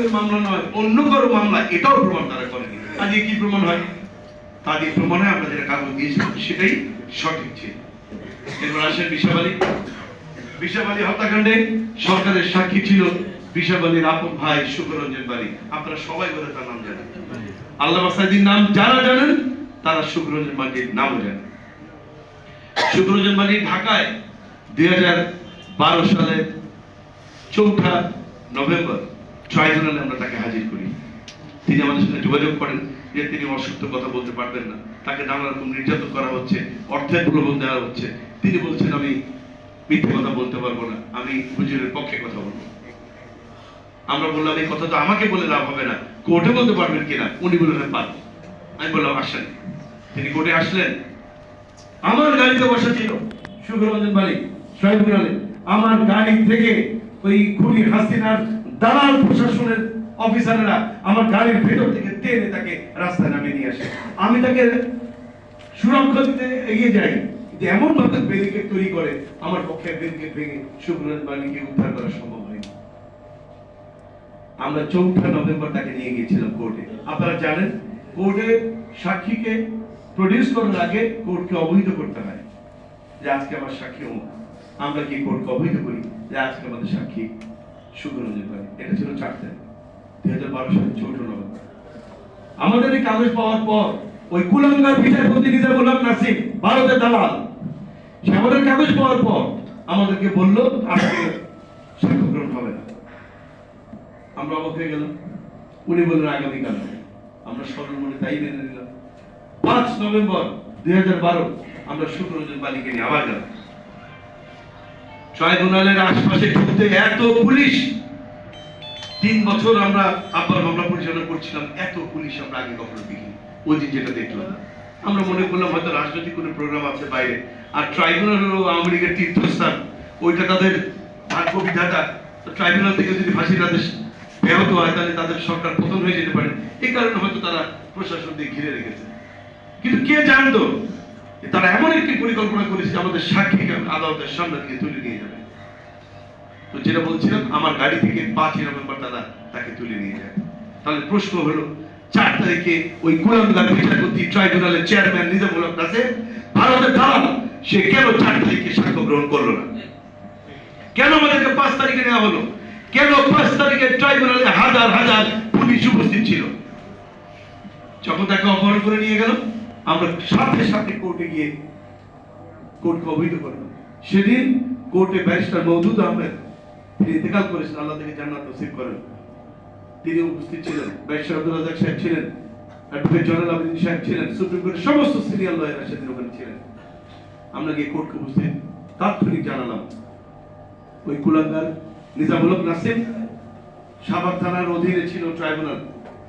রকমের মামলা নয়, অন্য কারও মামলা, এটাও প্রমাণ তারা করেনি আজকে কি প্রমাণ হয়? তাদের প্রমাণে আমরা যেটা কাগজ দিয়েছিলাম সেটাই সঠিক ছিল। এরপর আসেন বিশাব আলী। বিশাব আলী হত্যাকাণ্ডে সরকারের সাক্ষী ছিল বিশাব আলীর আপন ভাই সুখরঞ্জন বাড়ি। আপনারা সবাই বলে তার নাম জানেন। আল্লাহ মাসাদির নাম যারা জানেন, তারা সুখরঞ্জন বাড়ির নামও জানেন। সুখরঞ্জন বাড়ি ঢাকায় দুই সালের চৌঠা নভেম্বর ট্রাইব্যুনালে আমরা তাকে হাজির করি। তিনি আমাদের সঙ্গে যোগাযোগ করেন যে তিনি অসত্য কথা বলতে পারবেন না। তাকে নানা রকম নির্যাতন করা হচ্ছে, অর্থের প্রলোভন দেওয়া হচ্ছে। তিনি বলছেন, আমি মিথ্যে কথা বলতে পারব না। আমি হুজুরের পক্ষে কথা বলব। আমরা বললাম, এই কথা তো আমাকে বলে লাভ হবে না। কোর্টে বলতে পারবেন কিনা? উনি বললেন পারব। আমি বললাম, আসেন। তিনি কোর্টে আসলেন। আমার গাড়িতে বসা ছিল সুখরঞ্জন বাড়ি ট্রাইব্যুনালে। আমার গাড়ি থেকে ওই খুনি হাসিনার দালাল প্রশাসনের অফিসাররা আমার গাড়ির ভেতর থেকে টেনে তাকে রাস্তায় নামিয়ে নিয়ে আসে। আমি তাকে সুরক্ষা দিতে এগিয়ে যাই। কিন্তু এমন ভাবে ব্যারিকেড তৈরি করে, আমার পক্ষে ব্যারিকেড ভেঙে সুখরঞ্জন বাড়িকে উদ্ধার করা সম্ভব হয়নি। আমরা চৌঠা নভেম্বর তাকে নিয়ে গিয়েছিলাম কোর্টে আপনারা জানেন কোর্টে সাক্ষীকে প্রডিউস করার আগে কোর্টকে অবহিত করতে হয়। যে আজকে আমার সাক্ষী আমরা কি কোর্টকে অবহিত করি? যে আজকে আমাদের সাক্ষী এটা ছিল চার তারিখ দুই হাজার বারো আমাদের এই কাগজ পাওয়ার পর ওই কুলাঙ্গার বিচারপতি হক নাসিম, ভারতের দালাল। সে আমাদের কাগজ পাওয়ার পর আমাদেরকে বলল, আজকে সাক্ষ্য গ্রহণ হবে না। আমরা অবাক হয়ে গেলাম। উনি বললেন, আগামীকাল আমরা সরল মনে তাই মেনে নিলাম। পাঁচ নভেম্বর দুই হাজার বারো আমরা শুক্রজন বালিকে নিয়ে আবার গেলাম। ট্রাইব্যুনালের আশপাশে ঢুকতে এত পুলিশ। তিন বছর আমরা আব্বার মামলা পরিচালনা করছিলাম, এত পুলিশ আমরা আগে কখনো দেখিনি। ওই দিন যেটা দেখলাম। আমরা মনে করলাম হয়তো রাজনৈতিক কোনো প্রোগ্রাম আছে বাইরে। আর ট্রাইব্যুনাল হলো আওয়ামী লীগের তীর্থস্থান, ওইটা তাদের ভাগ্য বিধাতা। ট্রাইব্যুনাল থেকে যদি ফাঁসির আদেশ ব্যাহত হয়, তাহলে তাদের সরকার পতন হয়ে যেতে পারে। এই কারণে হয়তো তারা প্রশাসন দিয়ে ঘিরে রেখেছে। কিন্তু কে জানতো? তারা এমন একটি পরিকল্পনা করেছে আমাদের সাক্ষীকে আদালতের সামনে থেকে তুলে নিয়ে যাবে। তো যেটা বলছিলাম, আমার গাড়ি থেকে পাঁচই নভেম্বর দাদা তাকে তুলে নিয়ে যায়। তাহলে প্রশ্ন হলো, চার তারিখে ওই কুলামদার বিচারপতি ট্রাইব্যুনালের চেয়ারম্যান নিজামুল হক নাসির ভারতের দালাল, সে কেন চার তারিখে সাক্ষ্য গ্রহণ করল না? কেন আমাদেরকে পাঁচ তারিখে নেওয়া হলো? কেন পাঁচ তারিখে ট্রাইব্যুনালে হাজার হাজার পুলিশ উপস্থিত ছিল? যখন তাকে অপহরণ করে নিয়ে গেল আমরা সাথে সাথে কোর্টে গিয়ে কোর্টকে অবহিত করলাম সেদিন কোর্টে ব্যারিস্টার মৌদুদ আহমেদ তিনি ইন্তেকাল করেছেন, আল্লাহ থেকে জান্নাত নসিব করেন। তিনি উপস্থিত ছিলেন, ব্যারিস্টার আব্দুল রাজাক সাহেব ছিলেন, অ্যাডভোকেট জয়নাল আবেদিন সাহেব ছিলেন, সুপ্রিম কোর্টের সমস্ত সিনিয়র লয়াররা সেদিন ওখানে ছিলেন। আমরা গিয়ে কোর্টকে উপস্থিত তাৎক্ষণিক জানালাম। ওই কুলাঙ্গার নিজামুল নাসিম সাভার থানার অধীনে ছিল ট্রাইব্যুনাল।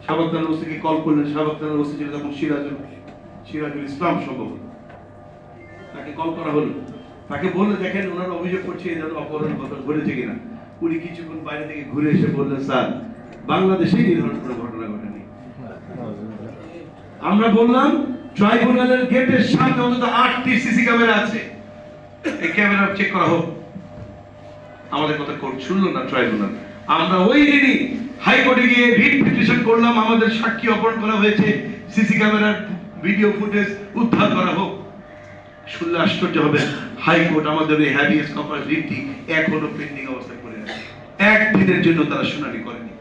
সাভার থানার ওসিকে কল করলেন, সাভার থানার ওসি ছিল তখন সিরাজুল। সিরাজুল ইসলাম সম্ভবত তাকে কল করা হলো। তাকে বললে, দেখেন, ওনারা অভিযোগ করছে ধরনের অপহরণ ঘটনা ঘটেছে কিনা? উনি কিছুক্ষণ বাইরে থেকে ঘুরে এসে বললেন, স্যার, বাংলাদেশে এই ধরনের কোনো ঘটনা ঘটেনি। আমরা বললাম, ট্রাইব্যুনালের গেটের সামনে অন্তত আটটি সিসি ক্যামেরা আছে। এই ক্যামেরা চেক করা হোক। আমাদের কথা কোর্ট শুনলো না ট্রাইব্যুনাল। আমরা ওই দিনই হাইকোর্টে গিয়ে রিট পিটিশন করলাম, আমাদের সাক্ষী অপহরণ করা হয়েছে, সিসি ক্যামেরার ভিডিও ফুটেজ উদ্ধার করা হোক। শুনলে আশ্চর্য হবে, হাইকোর্ট আমাদের এই হ্যাবিয়াস রিটটি এখনও পেন্ডিং অবস্থায় পড়ে আছে। একদিনের জন্য তারা শুনানি করেনি।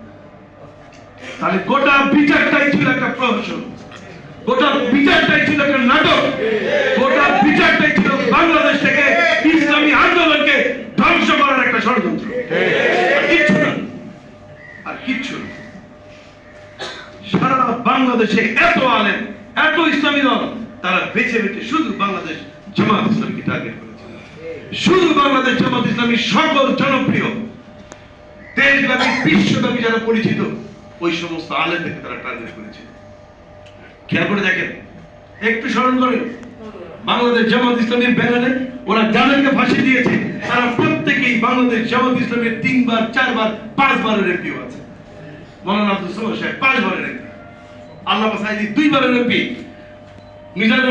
তাহলে গোটা বিচারটাই ছিল একটা প্রহসন। গোটা বিচারটাই ছিল একটা নাটক। গোটা বিচারটাই ছিল বাংলাদেশ থেকে ইসলামী আন্দোলনকে ধ্বংস করার একটা ষড়যন্ত্র। কিচ্ছু না। আর কিচ্ছু সারা বাংলাদেশে এত আলেম এত ইসলামী দল, তারা বেছে বেছে শুধু বাংলাদেশ জামাত ইসলামকে টার্গেট করেছে। শুধু বাংলাদেশ জামাত ইসলামী সকল জনপ্রিয়। দেশব্যাপী, বিশ্বব্যাপী যারা পরিচিত, ওই সমস্ত আলেমদেরকে তারা টার্গেট করেছে। খেয়াল করে দেখেন, একটু স্মরণ করেন, বাংলাদেশ জামাত ইসলামের ব্যানারে ওরা যাদেরকে ফাঁসি দিয়েছে, তারা প্রত্যেকেই বাংলাদেশ জামাত ইসলামের তিনবার, চারবার, পাঁচবারের এমপিও আছে। মৌলানা আব্দুল সাহেব, পাঁচবারের এমপি আল্লাহ সাইদি দুইবারের এমপি মিজানুর